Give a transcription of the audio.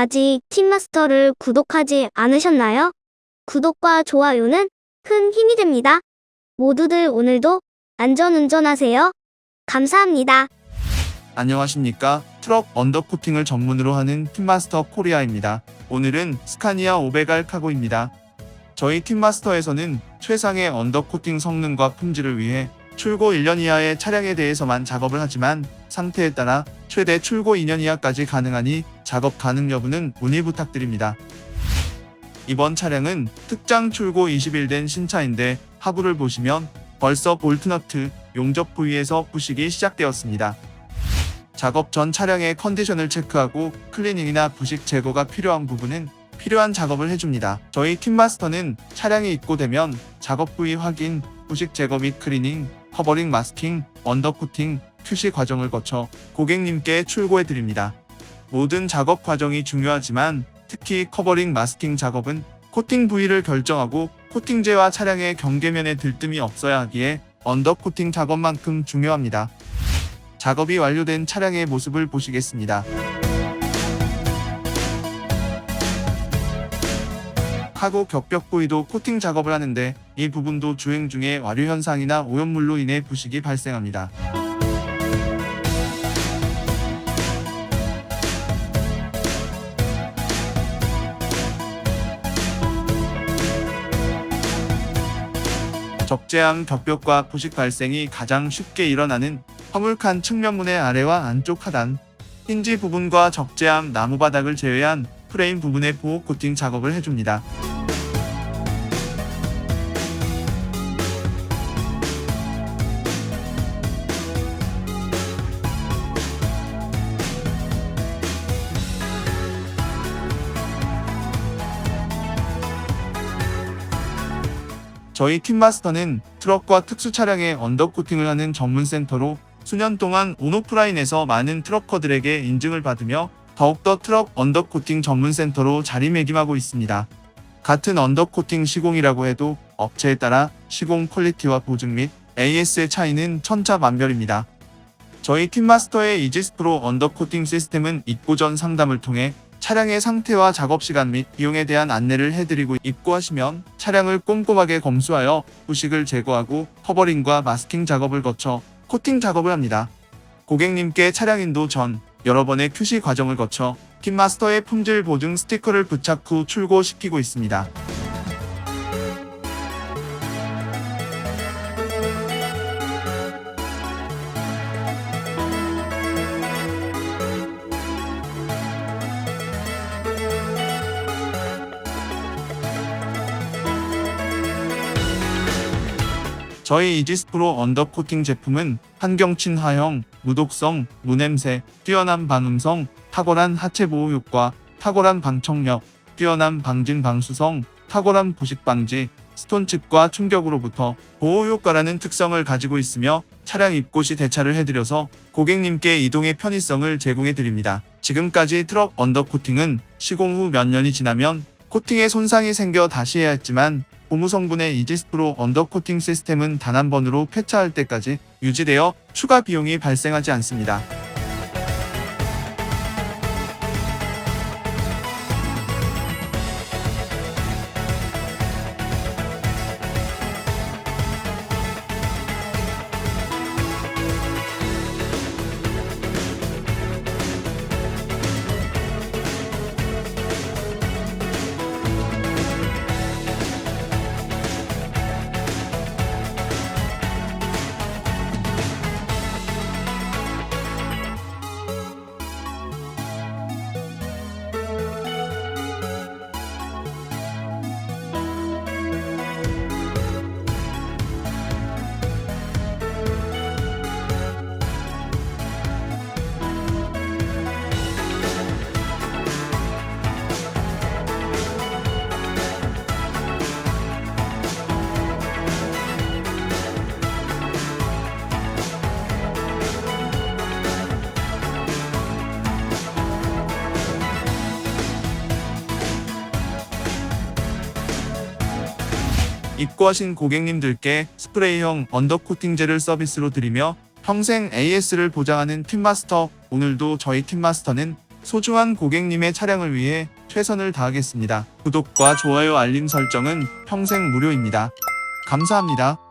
아직 팀마스터를 구독하지 않으셨나요? 구독과 좋아요는 큰 힘이 됩니다. 모두들 오늘도 안전운전하세요. 감사합니다. 안녕하십니까. 트럭 언더코팅을 전문으로 하는 팀마스터 코리아입니다. 오늘은 스카니아 500R 카고입니다. 저희 팀마스터에서는 최상의 언더코팅 성능과 품질을 위해 출고 1년 이하의 차량에 대해서만 작업을 하지만 상태에 따라 최대 출고 2년 이하까지 가능하니 작업 가능 여부는 문의 부탁드립니다. 이번 차량은 특장 출고 20일 된 신차인데 하부를 보시면 벌써 볼트너트 용접 부위에서 부식이 시작되었습니다. 작업 전 차량의 컨디션을 체크하고 클리닝이나 부식 제거가 필요한 부분은 필요한 작업을 해줍니다. 저희 팀마스터는 차량이 입고되면 작업 부위 확인, 부식 제거 및 클리닝, 커버링 마스킹, 언더코팅, QC 과정을 거쳐 고객님께 출고해 드립니다. 모든 작업 과정이 중요하지만 특히 커버링 마스킹 작업은 코팅 부위를 결정하고 코팅제와 차량의 경계면에 들뜸이 없어야 하기에 언더코팅 작업만큼 중요합니다. 작업이 완료된 차량의 모습을 보시겠습니다. 카고 격벽 부위도 코팅 작업을 하는데 이 부분도 주행 중에 와류 현상이나 오염물로 인해 부식이 발생합니다. 적재함 격벽과 부식 발생이 가장 쉽게 일어나는 화물칸 측면문의 아래와 안쪽 하단, 힌지 부분과 적재함 나무 바닥을 제외한 프레임 부분의 보호 코팅 작업을 해줍니다. 저희 팀마스터는 트럭과 특수 차량의 언더코팅을 하는 전문 센터로 수년 동안 온오프라인에서 많은 트럭커들에게 인증을 받으며 더욱더 트럭 언더코팅 전문 센터로 자리매김하고 있습니다. 같은 언더코팅 시공이라고 해도 업체에 따라 시공 퀄리티와 보증 및 AS의 차이는 천차만별입니다. 저희 팀마스터의 이지스 프로 언더코팅 시스템은 입고 전 상담을 통해 차량의 상태와 작업 시간 및 비용에 대한 안내를 해드리고 입고하시면 차량을 꼼꼼하게 검수하여 부식을 제거하고 커버링과 마스킹 작업을 거쳐 코팅 작업을 합니다. 고객님께 차량 인도 전 여러 번의 QC 과정을 거쳐 kit마스터의 품질 보증 스티커를 부착 후 출고시키고 있습니다. 저희 이지스 프로 언더코팅 제품은 환경 친화형, 무독성, 무냄새, 뛰어난 방음성, 탁월한 하체 보호 효과, 탁월한 방청력, 뛰어난 방진 방수성, 탁월한 부식 방지, 스톤칩과 충격으로부터 보호 효과라는 특성을 가지고 있으며 차량 시 대차를 해드려서 고객님께 이동의 편의성을 제공해 드립니다. 지금까지 트럭 언더코팅은 시공 후 몇 년이 지나면 코팅에 손상이 생겨 다시 해야 했지만 고무 성분의 이지스 프로 언더코팅 시스템은 단 한 번으로 폐차할 때까지 유지되어 추가 비용이 발생하지 않습니다. 입고하신 고객님들께 스프레이형 언더코팅제를 서비스로 드리며 평생 AS를 보장하는 팀마스터 오늘도 저희 팀마스터는 소중한 고객님의 차량을 위해 최선을 다하겠습니다. 구독과 좋아요 알림 설정은 평생 무료입니다. 감사합니다.